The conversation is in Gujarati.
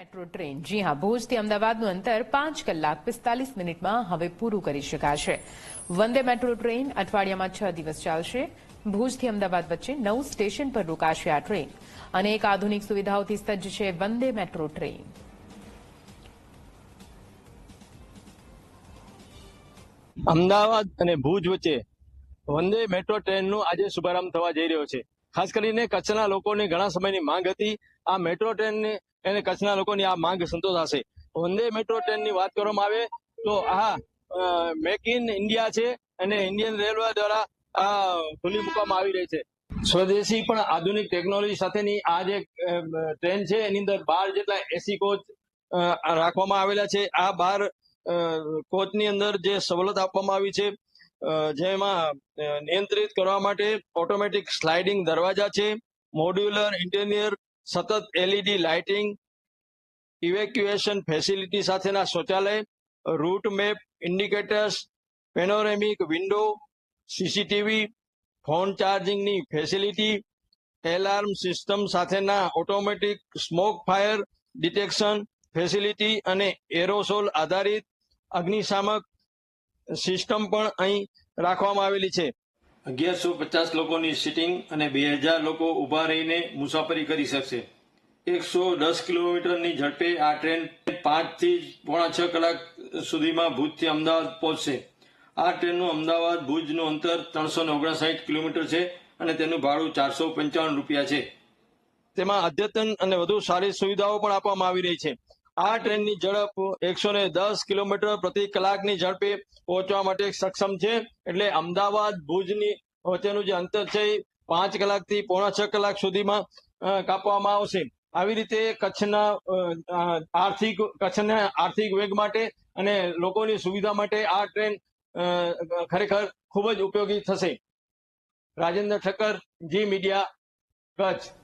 ટ્રેન. જી હા, ભુજથી અમદાવાદનું અંતર પાંચ કલાક પિસ્તાલીસ મિનિટમાં હવે પૂરું કરી શકાશે. વંદે મેટ્રો ટ્રેન અઠવાડિયામાં છ દિવસ ચાલશે. ભુજથી અમદાવાદ વચ્ચે નવ સ્ટેશન પર રોકાશે આ ટ્રેન. અનેક આધુનિક સુવિધાઓથી સજ્જ છે વંદે મેટ્રો ટ્રેન. અમદાવાદ અને ભુજ વચ્ચે વંદે મેટ્રો ટ્રેનનું આજે શુભારંભ થવા જઈ રહ્યો છે. ખાસ કરીને કચ્છના લોકોની ઘણા સમયની માંગ હતી આ મેટ્રો ટ્રેનને એને કચ્છના લોકોની આ માંગ સંતોષાશે વંદે મેટ્રો ટ્રેનની વાત કરવામાં આવે તો આ મેક ઇન ઇન્ડિયા છે અને ઇન્ડિયન રેલવે દ્વારા આ ખુલ્લી મૂકવામાં આવી રહી છે. સ્વદેશી પણ આધુનિક ટેકનોલોજી સાથેની આ જે ટ્રેન છે એની અંદર બાર જેટલા એસી કોચ રાખવામાં આવેલા છે. આ બાર કોચની અંદર જે સવલત આપવામાં આવી છે જેમાં નિયંત્રિત કરવા માટે ઓટોમેટિક સ્લાઇડિંગ દરવાજા છે, મોડ્યુલર, ઇન્ટેરિયર સતત એલઈડી લાઇટિંગ ઇવેક્યુએશન ફેસિલિટી સાથેના શૌચાલય route map indicators panoramic window CCTV phone ચાર્જિંગની facility alarm system સાથેના automatic smoke fire detection facility અને એરોસોલ આધારિત અગ્નિશામક સિસ્ટમ પણ અહીં રાખવામાં આવેલી છે. અગિયારસો પચાસ લોકોની સિટિંગ અને બે હજાર લોકો ઊભા રહીને મુસાફરી કરી શકશે. એકસો દસ કિલોમીટરની ઝડપે આ ટ્રેન પાંચથી પોણા છ કલાક સુધીમાં ભુજથી અમદાવાદ પહોંચશે. આ ટ્રેનનું અમદાવાદ ભુજનું અંતર ત્રણસો ઓગણસાઠ કિલોમીટર છે અને તેનું ભાડું ચારસો પંચાવન રૂપિયા છે. તેમાં અદ્યતન અને વધુ સારી સુવિધાઓ પણ આપવામાં આવી રહી છે. આ ટ્રેનની ઝડપ એકસો ને દસ કિલોમીટર પ્રતિ કલાકની ઝડપે પહોંચવા માટે સક્ષમ છે. એટલે અમદાવાદ, ભુજની વચ્ચેનું જે અંતર છે એ પાંચ કલાકથી પોણા છ કલાક સુધીમાં કાપવામાં આવશે. આવી રીતે કચ્છના આર્થિક કચ્છના આર્થિક વેગ માટે અને લોકોની સુવિધા માટે આ ટ્રેન ખરેખર ખૂબ જ ઉપયોગી થશે. રાજેન્દ્ર ઠક્કર જી મીડિયા, કચ્છ.